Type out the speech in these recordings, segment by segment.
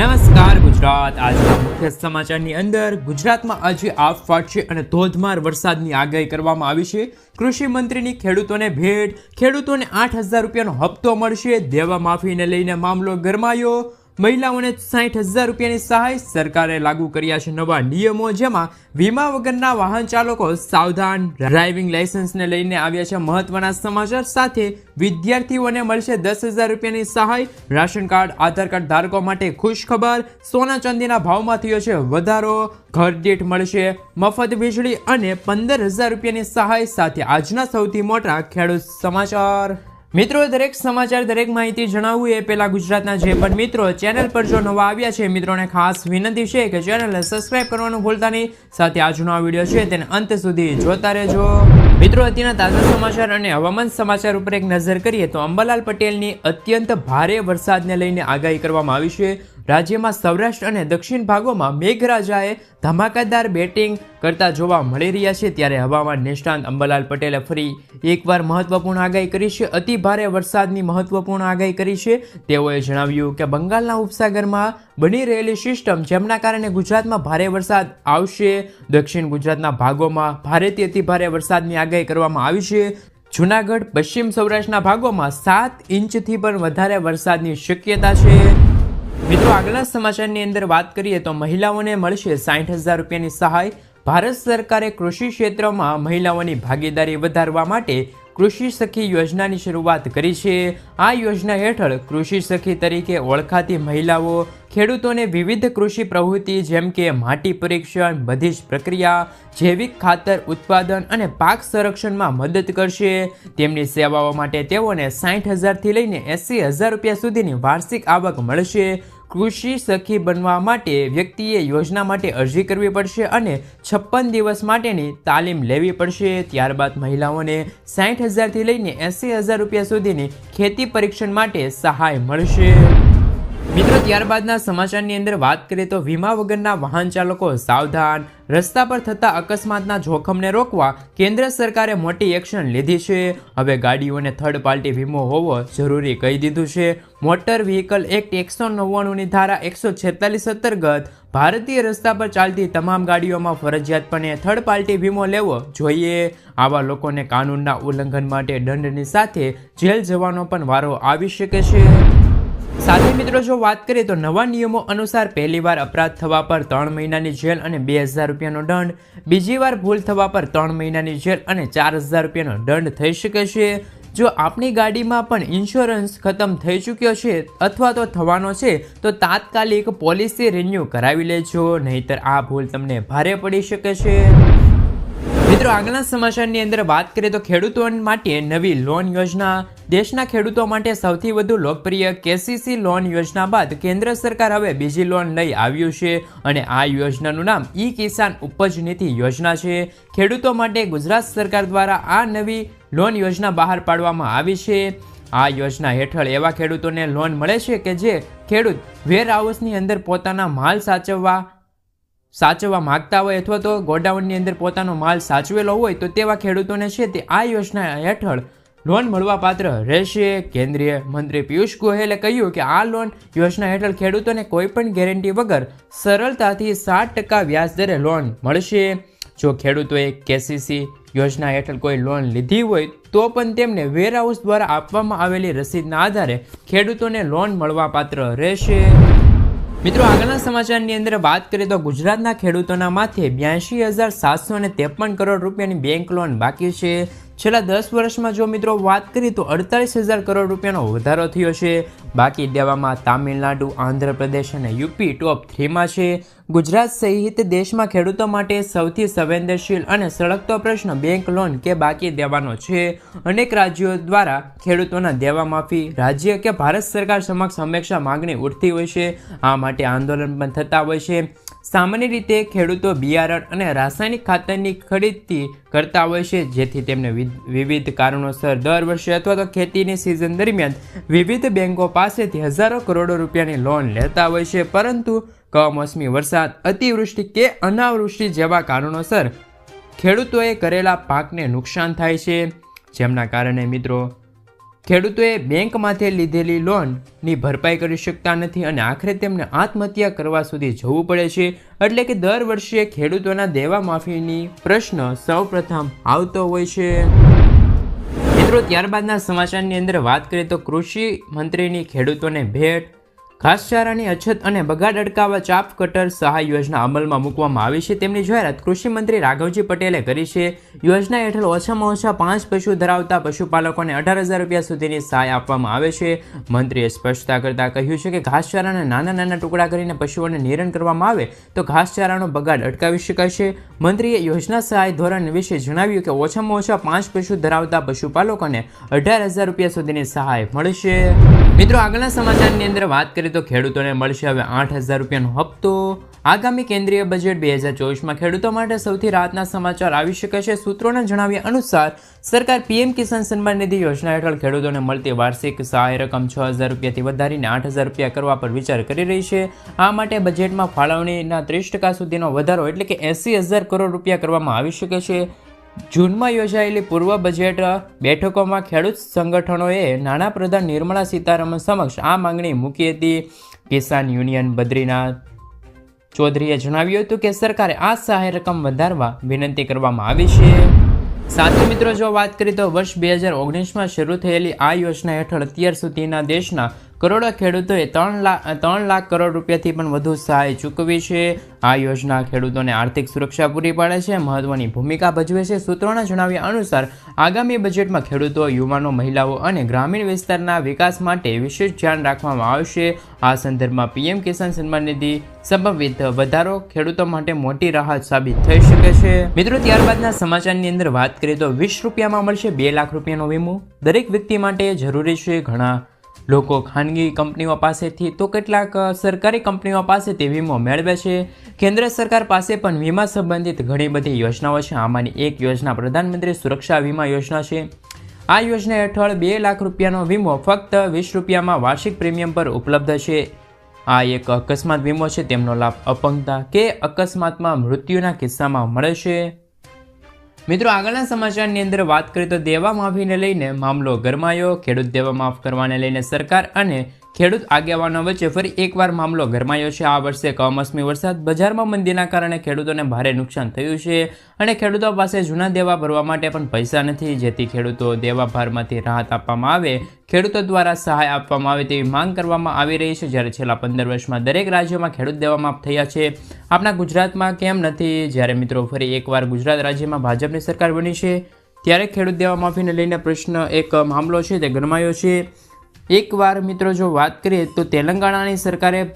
નમસ્કાર, ગુજરાત. આજના મુખ્ય સમાચારની અંદર ગુજરાતમાં આજે આપ ફાટશે અને ધોધમાર વરસાદની આગાહી કરવામાં આવી છે. કૃષિ મંત્રીની ખેડૂતોને ભેટ, ખેડૂતોને આઠ હજાર રૂપિયાનો હપ્તો મળશે. દેવા માફીને લઈને મામલો ગરમાયો. મહિલાઓને સાઠ હજાર રૂપિયાની સહાય સરકારે લાગુ કર્યા છે નવા નિયમો, જેમાં વીમા વગરના વાહન ચાલકો સાવધાન ડ્રાઇવિંગ લાયસન્સને લઈને આવ્યા છે. મહત્વના સમાચાર સાથે વિદ્યાર્થીઓને મળશે દસ હજાર રૂપિયાની સહાય. રાશન કાર્ડ, આધાર કાર્ડ ધારકો માટે ખુશ ખબર સોના ચાંદીના ભાવમાં થયો છે વધારો. ઘર દીઠ મળશે મફત વીજળી અને પંદર હજાર રૂપિયાની સહાય સાથે આજના સૌથી મોટા ખેડૂત સમાચાર. મિત્રો, દરેક સમાચાર, દરેક માહિતી જણાવવું એ પહેલા ગુજરાતના જે પણ મિત્રો ચેનલ પર જો નવા આવ્યા છે, મિત્રોને ખાસ વિનંતી છે કે ચેનલને સબસ્ક્રાઇબ કરવાનું ભૂલતા નહીં. સાથે આજનો આ વીડિયો છે તેને અંત સુધી જોતા રહેજો. મિત્રો, અત્યારના તાજા સમાચાર અને હવામાન સમાચાર ઉપર એક નજર કરીએ તો અંબાલાલ પટેલની અત્યંત ભારે વરસાદને લઈને આગાહી કરવામાં આવી છે. રાજ્યમાં સૌરાષ્ટ્ર અને દક્ષિણ ભાગોમાં મેઘરાજાએ ધમાકાદાર બેટિંગ કરતા જોવા મળી રહ્યા છે. ત્યારે હવામાન નિષ્ણાંત અંબાલાલ પટેલે ફરી એકવાર મહત્વપૂર્ણ આગાહી કરી છે. અતિ ભારે વરસાદની મહત્વપૂર્ણ આગાહી કરી છે. તેઓએ જણાવ્યું કે બંગાળના ઉપસાગરમાં બની રહેલી સિસ્ટમ, જેમના કારણે ગુજરાતમાં ભારે વરસાદ આવશે, દક્ષિણ ગુજરાતના ભાગોમાં ભારેથી અતિ ભારે વરસાદની આગાહી કરવામાં આવી છે. જુનાગઢ, પશ્ચિમ સૌરાષ્ટ્રના ભાગોમાં સાત ઇંચથી પણ વધારે વરસાદની શક્યતા છે. મિત્રો, આગળના સમાચારની અંદર વાત કરીએ તો મહિલાઓને મળશે સાઠ હજાર રૂપિયાની સહાય. ભારત સરકારે કૃષિ ક્ષેત્રમાં મહિલાઓની ભાગીદારી વધારવા માટે કૃષિ સખી યોજનાની શરૂઆત કરી છે. આ યોજના હેઠળ કૃષિ સખી તરીકે ઓળખાતી મહિલાઓ, ખેડૂતોને વિવિધ કૃષિ પ્રવૃત્તિ જેમ કે માટી પરીક્ષણ, બધી જ પ્રક્રિયા, જૈવિક ખાતર ઉત્પાદન અને પાક સંરક્ષણમાં મદદ કરશે. તેમની સેવાઓ માટે તેઓને સાઠ હજારથી લઈને એંસી હજાર રૂપિયા સુધીની વાર્ષિક આવક મળશે. કૃષિ સખી બનવા માટે વ્યક્તિએ યોજના માટે અરજી કરવી પડશે અને છપ્પન દિવસ માટેની તાલીમ લેવી પડશે. ત્યારબાદ મહિલાઓને સાઠ હજારથી લઈને એંસી હજાર રૂપિયા સુધીની ખેતી પરીક્ષણ માટે સહાય મળશે. મિત્રો, ત્યારબાદના સમાચારની અંદર વાત કરીએ તો વીમા વગરના વાહન ચાલકો સાવધાન, રસ્તા પર થતા અકસ્માતના જોખમને રોકવા કેન્દ્ર સરકારે મોટી એક્શન લીધી છે. હવે ગાડીઓને થર્ડ પાર્ટી વીમો હોવો જરૂરી કહી દીધું છે. મોટર વ્હીકલ એક્ટ એકસો નવ્વાણુંની ધારા એકસો છેતાલીસ અંતર્ગત ભારતીય રસ્તા પર ચાલતી તમામ ગાડીઓમાં ફરજિયાતપણે થર્ડ પાર્ટી વીમો લેવો જોઈએ. આવા લોકોને કાનૂનના ઉલ્લંઘન માટે દંડની સાથે જેલ જવાનો પણ વારો આવી શકે છે. સાથે મિત્રો, જો વાત કરીએ તો નવા નિયમો અનુસાર પહેલીવાર અપરાધ થવા પર ત્રણ મહિનાની જેલ અને બે હજાર રૂપિયાનો દંડ. બીજી વાર ભૂલ થવા પર ત્રણ મહિનાની જેલ અને ચાર હજાર રૂપિયાનો દંડ થઈ શકે છે. જો આપણી ગાડીમાં પણ ઇન્સ્યોરન્સ ખતમ થઈ ચૂક્યો છે અથવા તો થવાનો છે, તો તાત્કાલિક પોલિસી રિન્યૂ કરાવી લેજો, નહીતર આ ભૂલ તમને ભારે પડી શકે છે. મિત્રો, આગળના સમાચારની અંદર વાત કરીએ તો ખેડૂતો માટે નવી લોન યોજના દેશના ખેડૂતો માટે સૌથી વધુ લોકપ્રિય કેસીસી લોન યોજના બાદ કેન્દ્ર સરકાર હવે બીજી લોન લઈ આવ્યું છે અને આ યોજનાનું નામ ઈ કિસાન ઉપજ નીતિ યોજના છે. ખેડૂતો માટે ગુજરાત સરકાર દ્વારા આ નવી લોન યોજના બહાર પાડવામાં આવી છે. આ યોજના હેઠળ એવા ખેડૂતોને લોન મળે છે કે જે ખેડૂત વેરહાઉસની અંદર પોતાના માલ સાચવવા સાચવવા માગતા હોય અથવા તો ગોડાઉનની અંદર પોતાનો માલ સાચવેલો હોય તો તેવા ખેડૂતોને છે તે આ યોજના હેઠળ લોન મળવા પાત્ર રહેશે. કેન્દ્રીય મંત્રી પિયુષ ગોહેલે કહ્યું કે આ લોન યોજના હેઠળ ખેડૂતોને કોઈપણ ગેરંટી વગર સરળતાથી સાત ટકા વ્યાજ દરે લોન મળશે. જો ખેડૂતોએ કેસીસી યોજના હેઠળ કોઈ લોન લીધી હોય, તો પણ તેમને વેરહાઉસ દ્વારા આપવામાં આવેલી રસીદના આધારે ખેડૂતોને લોન મળવા પાત્ર રહેશે. મિત્રો, આગળના સમાચારની અંદર વાત કરીએ તો ગુજરાતના ખેડૂતોના માથે બ્યાસી હજાર સાતસો ને ત્રેપન કરોડ રૂપિયાની બેંક લોન બાકી છે. છેલ્લા દસ વર્ષમાં જો મિત્રો વાત કરીએ તો અડતાલીસ હજાર કરોડ રૂપિયાનો વધારો થયો છે. બાકી દેવામાં તામિલનાડુ, આંધ્રપ્રદેશ અને યુપી ટોપ થ્રીમાં છે. ગુજરાત સહિત દેશમાં ખેડૂતો માટે સૌથી સંવેદનશીલ અને સળગતો પ્રશ્ન બેંક લોન કે બાકી દેવાનો છે. અનેક રાજ્યો દ્વારા ખેડૂતોના દેવા માફી, રાજ્ય કે ભારત સરકાર સમક્ષ હંમેશા માગણી ઉઠતી હોય છે. આ માટે આંદોલન પણ થતા હોય છે. સામાન્ય રીતે ખેડૂતો બિયારણ અને રાસાયણિક ખાતરની ખરીદતી કરતા હોય છે, જેથી તેમને વિવિધ કારણોસર દર વર્ષે અથવા તો ખેતીની સિઝન દરમિયાન વિવિધ બેંકો પાસેથી હજારો કરોડો રૂપિયાની લોન લેતા હોય છે. પરંતુ કમોસમી વરસાદ, અતિવૃષ્ટિ કે અનાવૃષ્ટિ જેવા કારણોસર ખેડૂતોએ કરેલા પાકને નુકસાન થાય છે. જેમના કારણે મિત્રો ખેડૂતોએ બેંકમાંથી લીધેલી લોનની ભરપાઈ કરી શકતા નથી અને આખરે તેમને આત્મહત્યા કરવા સુધી જવું પડે છે. એટલે કે દર વર્ષે ખેડૂતોના દેવા માફીની પ્રશ્ન સૌપ્રથમ આવતો હોય છે. મિત્રો, ત્યારબાદના સમાચારની અંદર વાત કરીએ તો કૃષિ મંત્રીની ખેડૂતોને ભેટ ઘાસચારાની અછત અને બગાડ અટકાવવા ચાપ કટર સહાય યોજના અમલમાં મૂકવામાં આવી છે. તેમની જાહેરાત કૃષિમંત્રી રાઘવજી પટેલે કરી છે. યોજના હેઠળ ઓછામાં ઓછા પાંચ પશુ ધરાવતા પશુપાલકોને અઢાર હજાર રૂપિયા સુધીની સહાય આપવામાં આવે છે. મંત્રીએ સ્પષ્ટતા કરતાં કહ્યું છે કે ઘાસચારાના નાના નાના ટુકડા કરીને પશુઓને નિરણ કરવામાં આવે તો ઘાસચારાનો બગાડ અટકાવી શકાશે મંત્રીએ યોજના સહાય ધોરણ વિશે જણાવ્યું કે ઓછામાં ઓછા પાંચ પશુ ધરાવતા પશુપાલકોને અઢાર હજાર રૂપિયા સુધીની સહાય મળશે. મિત્રો, આગળના સમાચારની અંદર વાત કરીએ તો ખેડૂતોને મળશે હવે આઠ હજાર રૂપિયાનો હપ્તો. આગામી કેન્દ્રીય બજેટ બે હજાર ચોવીસમાં ખેડૂતો માટે સૌથી રાહતના સમાચાર આવી શકે છે. સૂત્રોના જણાવ્યા અનુસાર, સરકાર પીએમ કિસાન સન્માન નિધિ યોજના હેઠળ ખેડૂતોને મળતી વાર્ષિક સહાય રકમ છ હજાર રૂપિયાથી વધારીને આઠ હજાર રૂપિયા કરવા પર વિચાર કરી રહી છે. આ માટે બજેટમાં ફાળવણીના ત્રીસ ટકા સુધીનો વધારો એટલે કે એંસી હજાર કરોડ રૂપિયા કરવામાં આવી શકે છે. જૂનમાં યોજાયેલી પૂર્વ બજેટ બેઠકોમાં ખેડૂત સંગઠનોએ નાણાપ્રધાન નિર્મલા સીતારમણ સમક્ષ આ માંગણી મૂકી હતી. કિસાન યુનિયન બદ્રીનાથ ચૌધરીએ જણાવ્યું હતું કે સરકારે આ સહાય રકમ વધારવા વિનંતી કરવામાં આવી છે. સાથે મિત્રો, જો વાત કરીએ તો વર્ષ બે હજાર ઓગણીસમાં શરૂ થયેલી આ યોજના હેઠળ અત્યાર સુધીના દેશના કરોડો ખેડૂતોએ ત્રણ લાખ ત્રણ લાખ કરોડ રૂપિયાથી પણ વધુ સહાય ચૂકવી છે. આ યોજના ખેડૂતોને આર્થિક સુરક્ષા પૂરી પાડે છે, મહત્વની ભૂમિકા ભજવે છે સૂત્રોના જણાવ્યા અનુસાર, આગામી બજેટમાં ખેડૂતો, યુવાનો, મહિલાઓ અને ગ્રામીણ વિસ્તારના વિકાસ માટે વિશેષ ધ્યાન રાખવામાં આવશે. આ સંદર્ભમાં પીએમ કિસાન સન્માન નિધિ સંભવિત વધારો ખેડૂતો માટે મોટી રાહત સાબિત થઈ શકે છે. મિત્રો, ત્યારબાદના સમાચારની અંદર વાત કરીએ તો વીસ રૂપિયામાં મળશે બે લાખ રૂપિયાનો વીમો. દરેક વ્યક્તિ માટે જરૂરી છે ઘણા લોકો ખાનગી કંપનીઓ પાસેથી તો કેટલાક સરકારી કંપનીઓ પાસેથી વીમો મેળવે છે. કેન્દ્ર સરકાર પાસે પણ વીમા સંબંધિત ઘણી બધી યોજનાઓ છે. આમાંની એક યોજના પ્રધાનમંત્રી સુરક્ષા વીમા યોજના છે. આ યોજના હેઠળ બે લાખ રૂપિયાનો વીમો ફક્ત વીસ રૂપિયામાં વાર્ષિક પ્રીમિયમ પર ઉપલબ્ધ છે. આ એક અકસ્માત વીમો છે. તેમનો લાભ અપંગતા કે અકસ્માતમાં મૃત્યુના કિસ્સામાં મળે છે. મિત્રો, આગળના સમાચારની અંદર વાત કરીએ તો દેવા માફીને લઈને મામલો ગરમાયો, ખેડૂત દેવા માફ કરવાને લઈને સરકાર અને ખેડૂત આગેવાનો વચ્ચે ફરી એકવાર મામલો ગરમાયો છે. આ વર્ષે કમોસમી વરસાદ બજારમાં મંદીના કારણે ખેડૂતોને ભારે નુકસાન થયું છે અને ખેડૂતો પાસે જૂના દેવા ભરવા માટે પણ પૈસા નથી. જેથી ખેડૂતો દેવા ભારમાંથી રાહત આપવામાં આવે, ખેડૂતો દ્વારા સહાય આપવામાં આવે તેવી માંગ કરવામાં આવી રહી છે. જ્યારે છેલ્લા પંદર વર્ષમાં દરેક રાજ્યોમાં ખેડૂત દેવા માફ થયા છે. આપણા ગુજરાતમાં કેમ નથી? જ્યારે મિત્રો ફરી એકવાર ગુજરાત રાજ્યમાં ભાજપની સરકાર બની છે, ત્યારે ખેડૂત દેવા માફીને લઈને પ્રશ્ન એક મામલો છે, તે ગરમાયો છે. એકવાર મિત્રો જો વાત કરીએ તો તેલંગાણાની સરકારે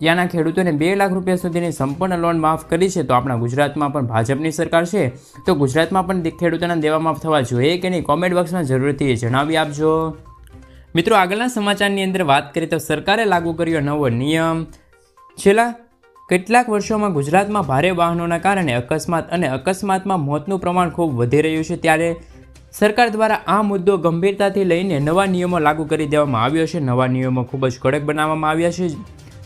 ત્યાંના ખેડૂતોને બે લાખ રૂપિયા સુધીની સંપૂર્ણ લોન માફ કરી છે. તો આપણા ગુજરાતમાં પણ ભાજપની સરકાર છે. તો ગુજરાતમાં પણ ખેડૂતોના દેવા માફ થવા જોઈએ કે નહીં? કોમેન્ટ બોક્સમાં જરૂરથી જણાવી આપજો. મિત્રો, આગળના સમાચારની અંદર વાત કરીએ તો સરકારે લાગુ કર્યો નવો નિયમ. છેલ્લા કેટલાક વર્ષોમાં ગુજરાતમાં ભારે વાહનોના કારણે અકસ્માત અને અકસ્માતમાં મોતનું પ્રમાણ ખૂબ વધી રહ્યું છે. ત્યારે સરકાર દ્વારા આ મુદ્દો ગંભીરતાથી લઈને નવા નિયમો લાગુ કરી દેવામાં આવ્યો છે. નવા નિયમો ખૂબ જ કડક બનાવવામાં આવ્યા છે.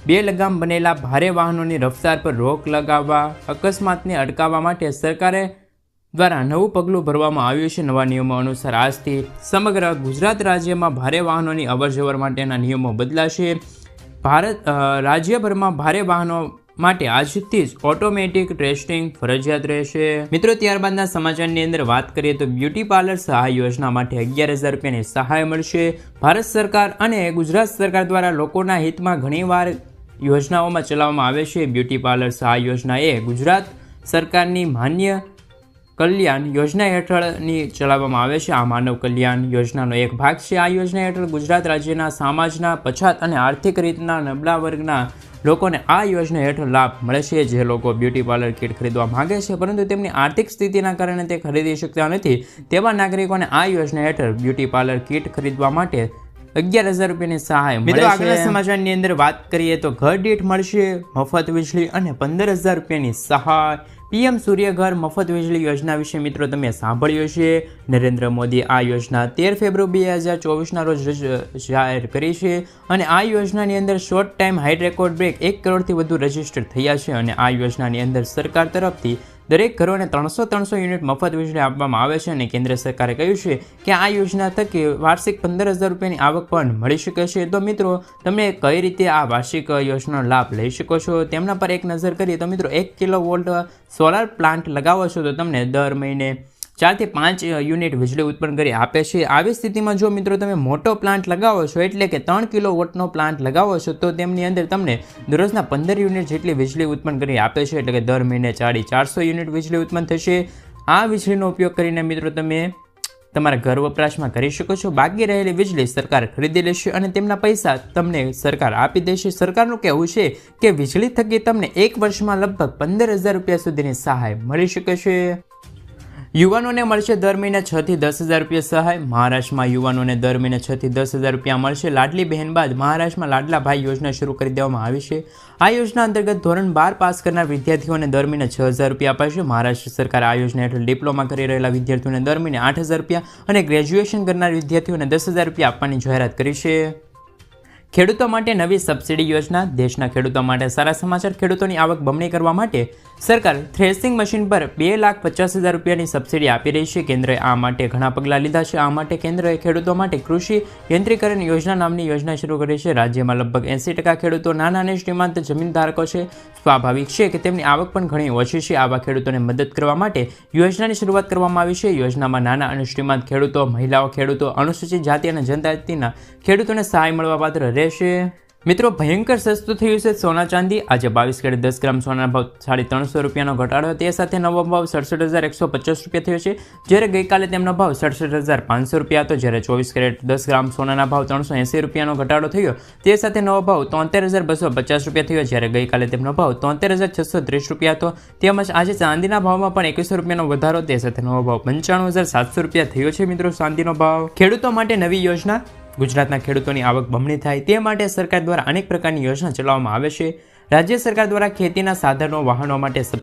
બે લગામ બનેલા ભારે વાહનોની રફતાર પર રોક લગાવવા, અકસ્માતને અટકાવવા માટે સરકારે દ્વારા નવું પગલું ભરવામાં આવ્યું છે. નવા નિયમો અનુસાર આજથી સમગ્ર ગુજરાત રાજ્યમાં ભારે વાહનોની અવરજવર માટેના નિયમો બદલાશે. ભારત રાજ્યભરમાં ભારે વાહનો માટે આજથી જ ઓટોમેટિક ટેસ્ટિંગ ફરજિયાત રહેશે. મિત્રો, ત્યારબાદના સમાચારની અંદર વાત કરીએ તો બ્યુટી પાર્લર સહાય યોજના માટે અગિયાર હજાર રૂપિયાની સહાય મળશે. ભારત સરકાર અને ગુજરાત સરકાર દ્વારા લોકોના હિતમાં ઘણીવાર યોજનાઓમાં ચલાવવામાં આવે છે. બ્યુટી પાર્લર સહાય યોજના એ ગુજરાત સરકારની માન્ય કલ્યાણ યોજના હેઠળની ચલાવવામાં આવે છે. આ માનવ કલ્યાણ યોજનાનો એક ભાગ છે. આ યોજના હેઠળ ગુજરાત રાજ્યના સમાજના પછાત અને આર્થિક રીતના નબળા વર્ગના લોકોને આ યોજના હેઠળ લાભ મળે છે. જે લોકો બ્યુટી પાર્લર કીટ ખરીદવા માગે છે પરંતુ તેમની આર્થિક સ્થિતિના કારણે તે ખરીદી શકતા નથી. તેવા નાગરિકોને આ યોજના હેઠળ બ્યુટી પાર્લર કીટ ખરીદવા માટે અગિયાર હજાર રૂપિયાની સહાય મિત્રો આગળના સમાચારની અંદર વાત કરીએ તો ઘર દીઠ મળશે મફત વીજળી અને પંદર હજાર રૂપિયાની સહાય. પીએમ સૂર્યઘર મફત વીજળી યોજના વિશે મિત્રો તમે સાંભળ્યું છે નરેન્દ્ર મોદી આ યોજના તેર ફેબ્રુઆરી બે હજાર ચોવીસના રોજ જાહેર કરી છે અને આ યોજનાની અંદર short time high record break એક કરોડથી વધુ રજિસ્ટર થયા છે અને આ યોજનાની અંદર સરકાર તરફથી દરેક ઘરોને ત્રણસો ત્રણસો યુનિટ મફત વીજળી આપવામાં આવે છે અને કેન્દ્ર સરકારે કહ્યું છે કે આ યોજના થકી વાર્ષિક પંદર હજાર રૂપિયાની આવક પણ મળી શકે છે. તો મિત્રો, તમે કઈ રીતે આ વાર્ષિક યોજનાનો લાભ લઈ શકો છો? તેમના પર એક નજર કરીએ તો મિત્રો, એક કિલો વોલ્ટ સોલાર પ્લાન્ટ લગાવો છો તો તમને દર મહિને ચારથી પાંચ યુનિટ વીજળી ઉત્પન્ન કરી આપે છે. આવી સ્થિતિમાં જો મિત્રો તમે મોટો પ્લાન્ટ લગાવો છો, એટલે કે ત્રણ કિલો વોટનો પ્લાન્ટ લગાવો છો, તો તેમની અંદર તમને દરરોજના પંદર યુનિટ જેટલી વીજળી ઉત્પન્ન કરી આપે છે. એટલે કે દર મહિને ચાળી ચારસો યુનિટ વીજળી ઉત્પન્ન થશે. આ વીજળીનો ઉપયોગ કરીને મિત્રો તમે તમારા ઘર વપરાશમાં કરી શકો છો. બાકી રહેલી વીજળી સરકાર ખરીદી લેશે અને તેમના પૈસા તમને સરકાર આપી દેશે. સરકારનું કહેવું છે કે વીજળી થકી તમને એક વર્ષમાં લગભગ પંદર હજાર રૂપિયા સુધીની સહાય મળી શકે છે. યુવાનોને મળશે દર મહિને છ થી દસ હજાર રૂપિયા સહાય. મહારાષ્ટ્રમાં યુવાનોને દર મહિને છ થી દસ હજાર રૂપિયા મળશે. લાડલી બહેન બાદ મહારાષ્ટ્રમાં લાડલા ભાઈ યોજના શરૂ કરી દેવામાં આવી છે. આ યોજના અંતર્ગત ધોરણ બાર પાસ કરનાર વિદ્યાર્થીઓને દર મહિને છ હજાર રૂપિયા અપાશે. મહારાષ્ટ્ર સરકાર આ યોજના હેઠળ ડિપ્લોમા કરી રહેલા વિદ્યાર્થીઓને દર મહિને આઠ હજાર રૂપિયા અને ગ્રેજ્યુએશન કરનાર વિદ્યાર્થીઓને દસ હજાર રૂપિયા આપવાની જાહેરાત કરી છે. ખેડૂતો માટે નવી સબસિડી યોજના. દેશના ખેડૂતો માટે સારા સમાચાર. ખેડૂતોની આવક બમણી કરવા માટે સરકાર થ્રેસિંગ મશીન પર બે લાખ પચાસ હજાર રૂપિયાની સબસિડી આપી રહી છે. કેન્દ્રએ આ માટે ઘણા પગલાં લીધા છે. આ માટે કેન્દ્રએ ખેડૂતો માટે કૃષિ યંત્રીકરણ યોજના નામની યોજના શરૂ કરી છે. રાજ્યમાં લગભગ એંસી ટકા ખેડૂતો નાના અને શ્રીમંત જમીન ધારકો છે. સ્વાભાવિક છે કે તેમની આવક પણ ઘણી ઓછી છે. આવા ખેડૂતોને મદદ કરવા માટે યોજનાની શરૂઆત કરવામાં આવી છે. યોજનામાં નાના અને શ્રીમંત ખેડૂતો, મહિલાઓ ખેડૂતો, અનુસૂચિત જાતિ અને જનજાતિના ખેડૂતોને સહાય મળવા પાત્ર રહેશે. મિત્રો, ભયંકર સસ્તું થયું છે સોના ચાંદી. આજે બાવીસ કેરેટ દસ ગ્રામ સોનાના ભાવ સાડી ત્રણસો રૂપિયાનો ઘટાડો તે સાથે નવો ભાવ સડસઠ હજાર એકસો પચાસ રૂપિયા થયો છે. જ્યારે ગઈકાલે તેમનો ભાવ સડસઠ હજાર પાંચસો રૂપિયા હતો. જ્યારે ચોવીસ કેરેટ દસ ગ્રામ સોનાના ભાવ ત્રણસો એંસી રૂપિયાનો ઘટાડો થયો. તે સાથે નવો ભાવ તોતેર હજાર બસો પચાસ રૂપિયા થયો. જ્યારે ગઈકાલે તેમનો ભાવ તોતેર હજાર છસો ત્રીસ રૂપિયા હતો. તેમજ આજે ચાંદીના ભાવમાં પણ એકવીસો રૂપિયાનો વધારો. તે સાથે નવો ભાવ પંચાણું હજાર સાતસો રૂપિયા થયો છે મિત્રો, ચાંદીનો ભાવ. ખેડૂતો માટે નવી યોજના. ગુજરાતના ખેડૂતોની આવક બમણી થાય તે માટે સરકાર દ્વારા અનેક પ્રકારની યોજના ચલાવવામાં આવે છે. રાજ્ય સરકાર દ્વારા ખેતીના સાધનો, વાહનો માટે